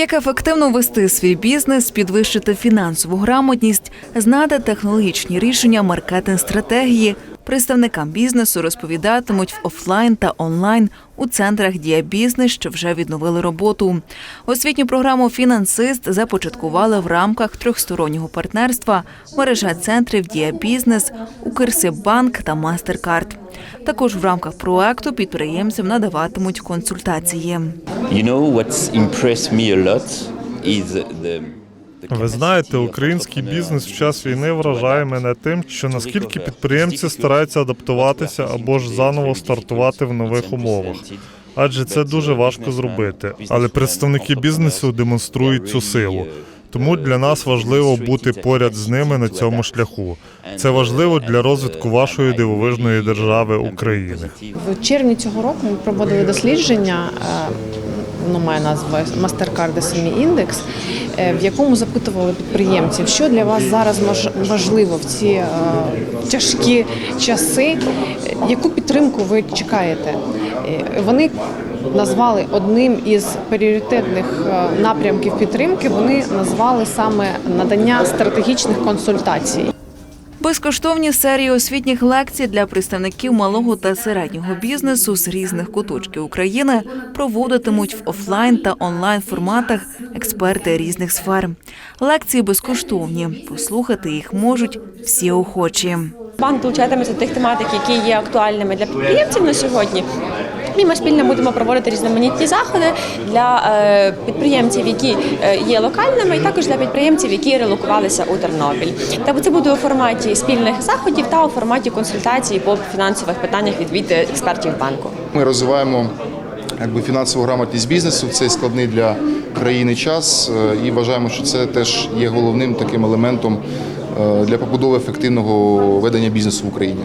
Як ефективно вести свій бізнес, підвищити фінансову грамотність, знати технологічні рішення, маркетинг-стратегії. Представникам бізнесу розповідатимуть в офлайн та онлайн у центрах Дія Бізнес, що вже відновили роботу. Освітню програму Фінансист започаткували в рамках трьохстороннього партнерства мережа центрів Дія Бізнес, Укрсиббанк та Мастеркард. Також в рамках проекту підприємцям надаватимуть консультації. You know what's impressed me a lot is the Ви знаєте, український бізнес в час війни вражає мене тим, що наскільки підприємці стараються адаптуватися або ж заново стартувати в нових умовах. Адже це дуже важко зробити. Але представники бізнесу демонструють цю силу. Тому для нас важливо бути поряд з ними на цьому шляху. Це важливо для розвитку вашої дивовижної держави України. В червні цього року ми проводили дослідження, е, воно має назву Mastercard SME Index, е, в якому запитували підприємців, що для вас зараз важливо в ці е, тяжкі часи, е, яку підтримку ви чекаєте. Вони назвали одним із пріоритетних напрямків підтримки. Вони назвали саме надання стратегічних консультацій. Безкоштовні серії освітніх лекцій для представників малого та середнього бізнесу з різних куточків України проводитимуть в офлайн та онлайн форматах експерти різних сфер. Лекції безкоштовні. Послухати їх можуть всі охочі. Банк долучатиметься до тих тематик, які є актуальними для підприємців на сьогодні. І ми спільно будемо проводити різноманітні заходи для е, підприємців, які е, є локальними, і також для підприємців, які релокувалися у Тернопіль. Та це буде у форматі спільних заходів та у форматі консультацій по фінансових питаннях від, експертів банку. Ми розвиваємо якби фінансову грамотність бізнесу в цей складний для країни час е, і вважаємо, що це теж є головним таким елементом для побудови ефективного ведення бізнесу в Україні.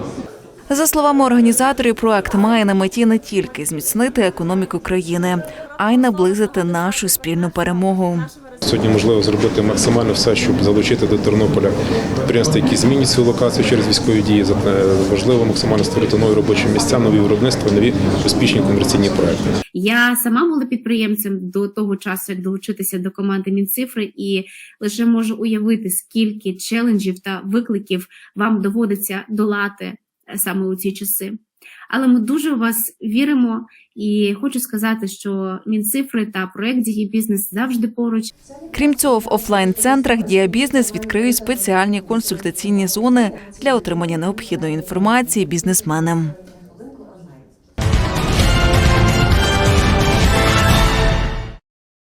За словами організаторів, проект має на меті не тільки зміцнити економіку країни, а й наблизити нашу спільну перемогу. Сьогодні можливо зробити максимально все, щоб залучити до Тернополя підприємства, які змінять свою локацію через військові дії. Е, Важливо максимально створити нові робочі місця, нові виробництва, нові успішні комерційні проекти. Я сама була підприємцем до того часу, як долучитися до команди Мінцифри, і лише можу уявити, скільки челенджів та викликів вам доводиться долати е, саме у ці часи. Але ми дуже в вас віримо і хочу сказати, що Мінцифри та проект «Дії бізнес завжди поруч. Крім цього, в офлайн-центрах Дія Бізнес відкриють спеціальні консультаційні зони для отримання необхідної інформації бізнесменам.